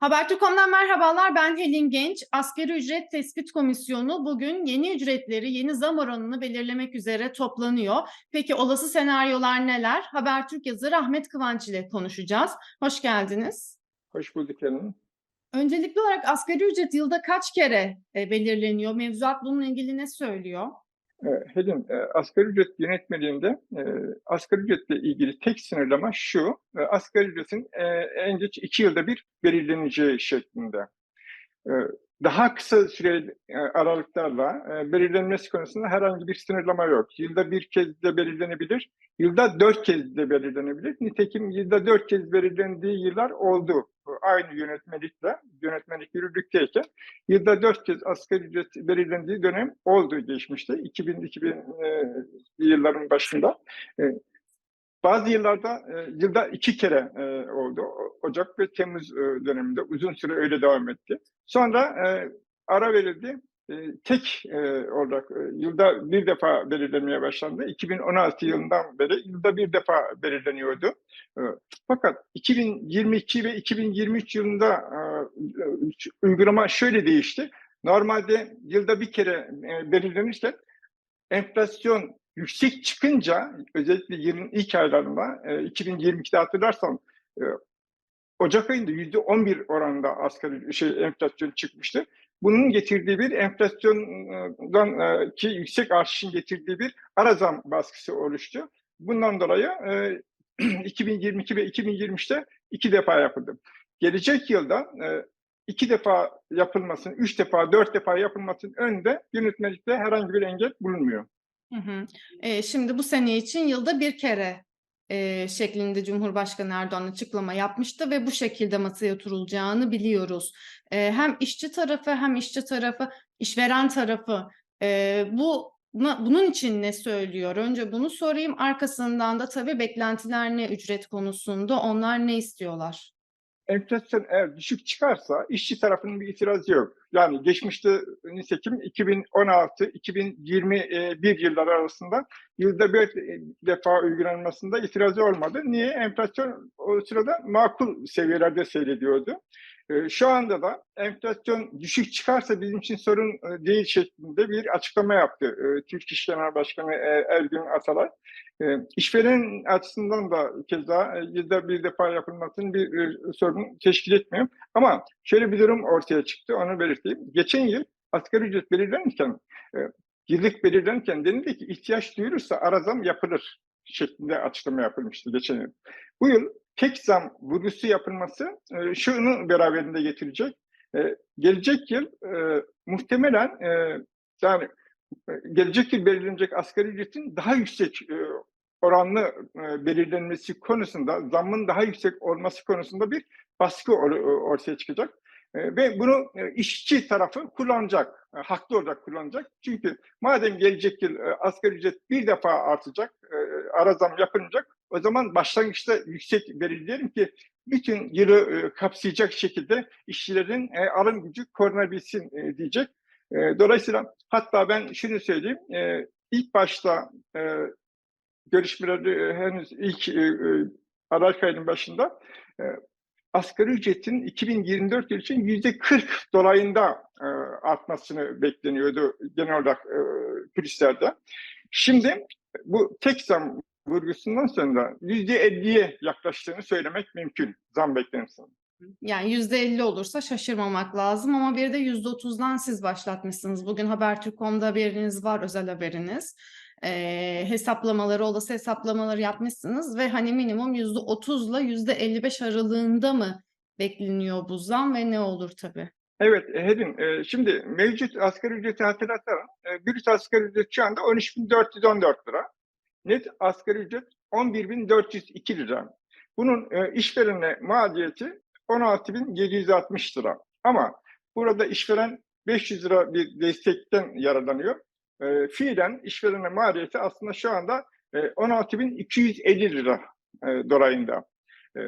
Habertürk.com'dan merhabalar. Ben Helin Genç. Asgari Ücret Tespit Komisyonu bugün yeni ücretleri, yeni zam oranını belirlemek üzere toplanıyor. Peki olası senaryolar neler? Habertürk yazarı Ahmet Kıvanç ile konuşacağız. Hoş geldiniz. Hoş bulduk Hanım. Öncelikli olarak asgari ücret yılda kaç kere e, belirleniyor? Mevzuat bununla ilgili ne söylüyor? Ee, Helin, e, asgari ücret yönetmeliğinde e, asgari ücretle ilgili tek sınırlama şu, e, asgari ücretin en geç iki yılda bir belirleneceği şeklinde. Daha kısa süreli aralıklarla belirlenmesi konusunda herhangi bir sınırlama yok. Yılda bir kez de belirlenebilir, yılda dört kez de belirlenebilir. Nitekim yılda dört kez belirlendiği yıllar oldu. Aynı yönetmelikle, yönetmelik yürürlükteyken yılda dört kez asgari ücret belirlendiği dönem oldu geçmişte. 2000-2000 e, yılların başında. E, bazı yıllarda e, yılda iki kere oldu. Ocak ve Temmuz döneminde uzun süre öyle devam etti. Sonra ara verildi. Tek e, olarak e, yılda bir defa belirlenmeye başlandı. 2016 yılından beri yılda bir defa belirleniyordu. E, fakat 2022 ve 2023 yılında e, uygulama şöyle değişti. Normalde yılda bir kere e, belirlenirken enflasyon yüksek çıkınca özellikle yılın ilk aylarında e, 2022'de hatırlarsan e, Ocak ayında yüzde 11 oranında asgari şey enflasyon çıkmıştı. Bunun getirdiği bir enflasyondan e, ki yüksek artışın getirdiği bir ara zam baskısı oluştu. Bundan dolayı e, 2022 ve 2023'te iki defa yapıldı. Gelecek yılda e, iki defa yapılmasın, üç defa, dört defa yapılmasının önünde yönetmelikte herhangi bir engel bulunmuyor. Hı hı. E, şimdi bu sene için yılda bir kere e, şeklinde Cumhurbaşkanı Erdoğan açıklama yapmıştı ve bu şekilde masaya oturulacağını biliyoruz. E, hem işçi tarafı hem işçi tarafı, işveren tarafı e, bu bunun için ne söylüyor? Önce bunu sorayım. Arkasından da tabii beklentiler ne ücret konusunda? Onlar ne istiyorlar? Enflasyon eğer düşük çıkarsa işçi tarafının bir itirazı yok. Yani geçmişte nitekim 2016-2021 yılları arasında yılda bir defa uygulanmasında itirazı olmadı. Niye? Enflasyon o sırada makul seviyelerde seyrediyordu. Ee, Şu anda da enflasyon düşük çıkarsa bizim için sorun e, değil şeklinde bir açıklama yaptı e, Türk İş Genel Başkanı e, Ergün Atalay. E, işveren açısından da keza e, yılda bir defa yapılmasının bir e, sorun teşkil etmiyor. Ama şöyle bir durum ortaya çıktı, onu belirteyim. Geçen yıl asgari ücret belirlenirken, e, yıllık belirlenirken denildi ki ihtiyaç duyulursa ara zam yapılır şeklinde açıklama yapılmıştı geçen yıl. Bu yıl tek zam vurgusu yapılması e, şunu beraberinde getirecek. E, gelecek yıl e, muhtemelen e, yani e, gelecek yıl belirlenecek asgari ücretin daha yüksek e, oranlı e, belirlenmesi konusunda, zammın daha yüksek olması konusunda bir baskı or- ortaya çıkacak. E, ve bunu e, işçi tarafı kullanacak, e, haklı olarak kullanacak. Çünkü madem gelecek yıl e, asgari ücret bir defa artacak, ara zam yapılacak, o zaman başlangıçta yüksek belirleyelim ki bütün yılı kapsayacak şekilde işçilerin alım gücü korunabilsin diyecek. Dolayısıyla hatta ben şunu söyleyeyim, ilk başta görüşmeleri henüz ilk araç kaydının başında asgari ücretin 2024 yıl için yüzde 40 dolayında e, artmasını bekleniyordu genel olarak e, kulislerde. Şimdi bu tek zam vurgusundan sonra yüzde 50'ye yaklaştığını söylemek mümkün zam beklentisinin. Yani %50 olursa şaşırmamak lazım ama bir de %30'dan siz başlatmışsınız. Bugün Habertürk.com'da haberiniz var, özel haberiniz. Ee, hesaplamaları, olası hesaplamaları yapmışsınız ve hani minimum %30 ile %55 aralığında mı bekleniyor bu zam ve ne olur tabii? Evet e, Hedin, e, şimdi mevcut asgari ücreti hatırlatalım. E, brüt asgari ücret şu anda 13.414 lira. Net asgari ücret 11.402 lira. Bunun e, işverene maliyeti 16.760 lira. Ama burada işveren 500 lira bir destekten yararlanıyor. E, fiilen işverene maliyeti aslında şu anda e, 16.250 lira e, dolayında. E,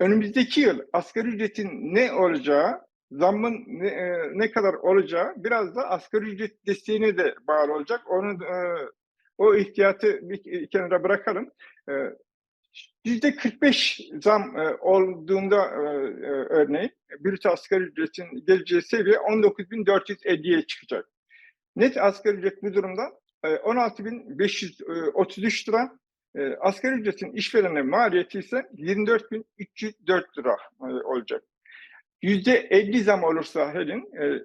önümüzdeki yıl asgari ücretin ne olacağı, zammın ne, e, ne kadar olacağı biraz da asgari ücret desteğine de bağlı olacak. Onu e, o ihtiyatı bir kenara bırakalım. E, yüzde 45 zam e, olduğunda e, e, örneğin brüt asgari ücretin geleceği seviye 19.450'ye çıkacak. Net asgari ücret bu durumda e, 16.533 lira. E, asgari ücretin işverene maliyeti ise 24.304 lira e, olacak. %50 zam olursa Helin, e,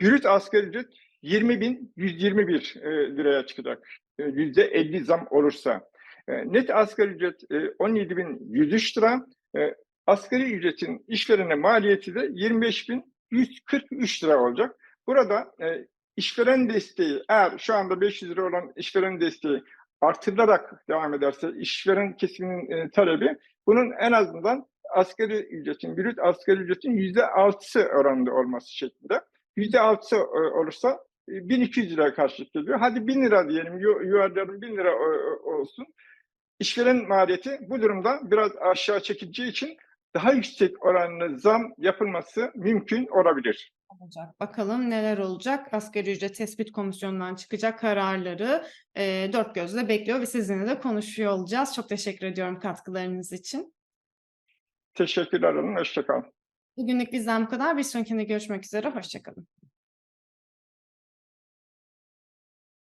brüt asgari ücret 20.121 e, liraya çıkacak. E, %50 zam olursa. Net asgari ücret e, 17.103 lira. Asgari ücretin işverene maliyeti de 25.143 lira olacak. Burada e, işveren desteği eğer şu anda 500 lira olan işveren desteği artırılarak devam ederse işveren kesiminin e, talebi bunun en azından asgari ücretin, brüt asgari ücretin yüzde altısı oranında olması şeklinde. Yüzde altısı e, olursa e, 1200 lira karşılık geliyor. Hadi 1000 lira diyelim, yu- yuvarlayalım 1000 lira o- olsun. İşveren maliyeti bu durumda biraz aşağı çekileceği için daha yüksek oranlı zam yapılması mümkün olabilir. Olacak. Bakalım neler olacak. Asgari ücret tespit komisyonundan çıkacak kararları e, dört gözle bekliyor ve sizinle de konuşuyor olacağız. Çok teşekkür ediyorum katkılarınız için. Teşekkürler hanım, hoşçakalın. Bugünlük bizden bu kadar. Bir sonrakinde görüşmek üzere. Hoşçakalın.